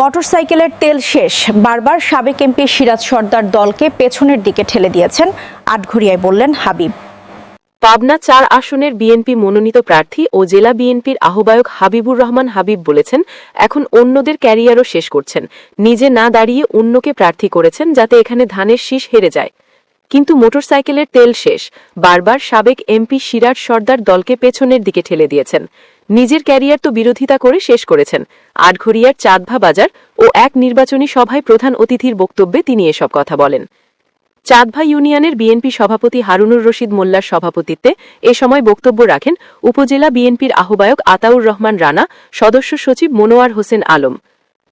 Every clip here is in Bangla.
মোটরসাইকেলের তেল শেষ। বারবার সাবেক এমপি সিরাজ সর্দার দলকে পেছনের দিকে ঠেলে দিয়েছেন আটঘরিয়ায় বললেন হাবিব। পাবনা চার আসনের বিএনপি মনোনীত প্রার্থী ও জেলা বিএনপির আহ্বায়ক হাবিবুর রহমান হাবিব বলেছেন, এখন অন্যদের ক্যারিয়ারও শেষ করছেন। নিজে না দাঁড়িয়ে অন্যকে প্রার্থী করেছেন যাতে এখানে ধানের শীষ হেরে যায়। কিন্তু মোটরসাইকেলের তেল শেষ। বারবার সাবেক এমপি সিরাজ সর্দার দলকে পেছনের দিকে ঠেলে দিয়েছেন। নিজের ক্যারিয়ার তো বিরোধিতা করে শেষ করেছেন। আটঘরিয়ার চাঁদভা বাজার ও এক নির্বাচনী সভায় প্রধান অতিথির বক্তব্যে তিনি এসব কথা বলেন। চাঁদভা ইউনিয়নের বিএনপি সভাপতি হারুনুর রশিদ মোল্লার সভাপতিত্বে এ সময় বক্তব্য রাখেন উপজেলা বিএনপির আহ্বায়ক আতাউর রহমান রানা, সদস্য সচিব মনোয়ার হোসেন আলম।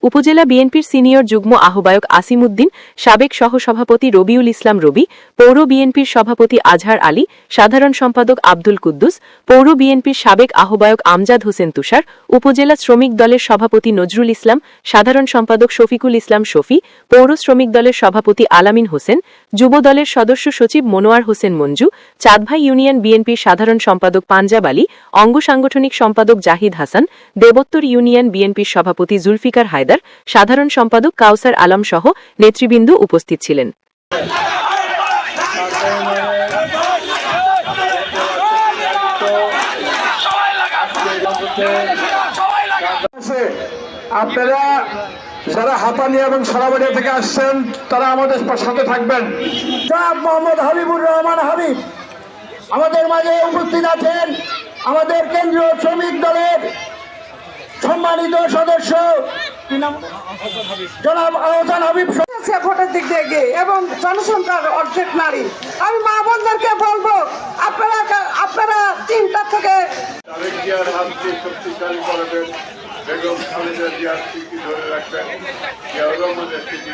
উপজেলা বিএনপির সিনিয়র যুগ্ম আহ্বায়ক আসিমুদ্দিন, সাবেক সহসভাপতি রবিউল ইসলাম রবি, পৌর বিএনপির সভাপতি আজহার আলী, সাধারণ সম্পাদক আব্দুল কুদ্দুস, পৌর বিএনপির সাবেক আহ্বায়ক আমজাদ হোসেন তুষার, উপজেলা শ্রমিক দলের সভাপতি নজরুল ইসলাম, সাধারণ সম্পাদক শফিকুল ইসলাম শফি, পৌর শ্রমিক দলের সভাপতি আলামিন হোসেন, যুব দলের সদস্য সচিব মনোয়ার হোসেন মঞ্জু, চাঁদভাই ইউনিয়ন বিএনপির সাধারণ সম্পাদক পাঞ্জাব আলী, অঙ্গ সাংগঠনিক সম্পাদক জাহিদ হাসান, দেবোত্তর ইউনিয়ন বিএনপির সভাপতি জুলফিকার হায়দার সাধারণ সম্পাদক কাউসার আলম সহ নেতৃবৃন্দ উপস্থিত ছিলেন আপনারা যারা হাতানি এবং সরাবাড়িয়া থেকে আসছেন তারা আমাদের সাথে থাকবেন মোহাম্মদ হাবিবুর রহমান হাবিব আমাদের মাঝে উপস্থিত আছেন আমাদের কেন্দ্রীয় শ্রমিক দলের সম্মানিত সদস্য? জনাব আহসান হাবিব ভোটের দিক দিয়ে এগিয়ে এবং জনসংখ্যার অর্ধেক নারী। আমি মা বোনদেরকে বলব আপনারা আপনারা তিনটা থেকে শক্তিশালী করবেন। বেগম খালেদা জিয়ার স্মৃতি ধরে রাখবেন। রহমানের স্মৃতি